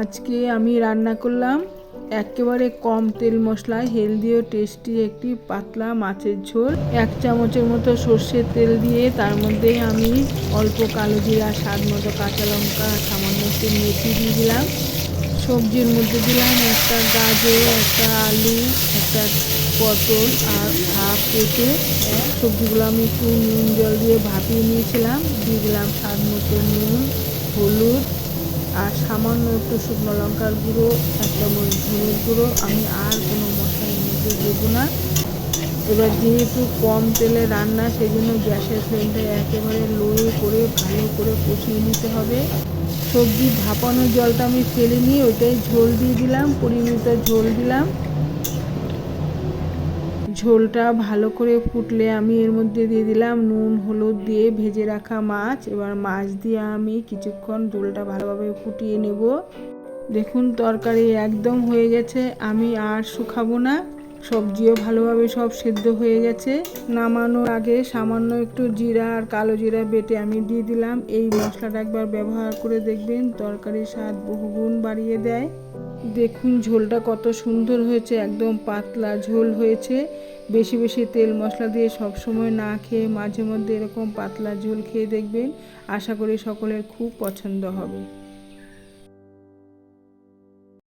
আজকে আমি রান্না করলাম একেবারে কম তেল মশলায় হেলদি ও টেস্টি একটি পাতলা মাছের ঝোল। এক চামচের মতো সর্ষের তেল দিয়ে তার মধ্যে আমি অল্প কালো জিরা, স্বাদ মতো কাঁচা লঙ্কা, সামান্য একটু মেথি দিয়ে দিলাম। সবজির মধ্যে দিলাম একটা গাজর, একটা আলু, একটা পটল আর হাফ পেঁপে সবজিগুলো আমি একটু নুন জল দিয়ে ভাপিয়ে নিয়েছিলাম। দিয়ে দিলাম স্বাদ মতো নুন, হলুদ আর সামান্য একটু শুকনো লঙ্কার গুঁড়ো, এক চামচ ঝুলের গুঁড়ো, আমি আর কোনো মশলা মধ্যে দেবো না। এবার যেহেতু কম তেলে রান্না সেই জন্য গ্যাসের ফ্লেমটা একেবারে লোয়ে করে, ভালো করে কষিয়ে নিতে হবে। সবজি ভাপানো জলটা আমি ফেলে নিয়ে ওইটাই ঝোল দিয়ে দিলাম পরিমিত ঝোল দিলাম। ঝোলটা ভালো করে ফুটলে আমি এর মধ্যে দিয়ে দিলাম নুন, হলুদ দিয়ে ভেজে রাখা মাছ। এবার মাছ দিয়ে আমি কিছুক্ষণ ঝোলটা ভালোভাবে ফুটিয়ে নেব। দেখুন, তরকারি একদম হয়ে গেছে, আমি আর শুকাবো না। সবজিও ভালোভাবে সব সেদ্ধ হয়ে গেছে। নামানোর আগে সামান্য একটু জিরা আর কালো জিরা বেটে আমি দিয়ে দিলাম। এই মশলাটা একবার ব্যবহার করে দেখবেন, তরকারির স্বাদ বহুগুণ বাড়িয়ে দেয়। দেখুন ঝোলটা কত সুন্দর হয়েছে, একদম পাতলা ঝোল হয়েছে। বেশি বেশি তেল মশলা দিয়ে সব সময় না খেয়ে মাঝে মধ্যে এরকম পাতলা ঝোল খেয়ে দেখবেন। আশা করি সকলের খুব পছন্দ হবে।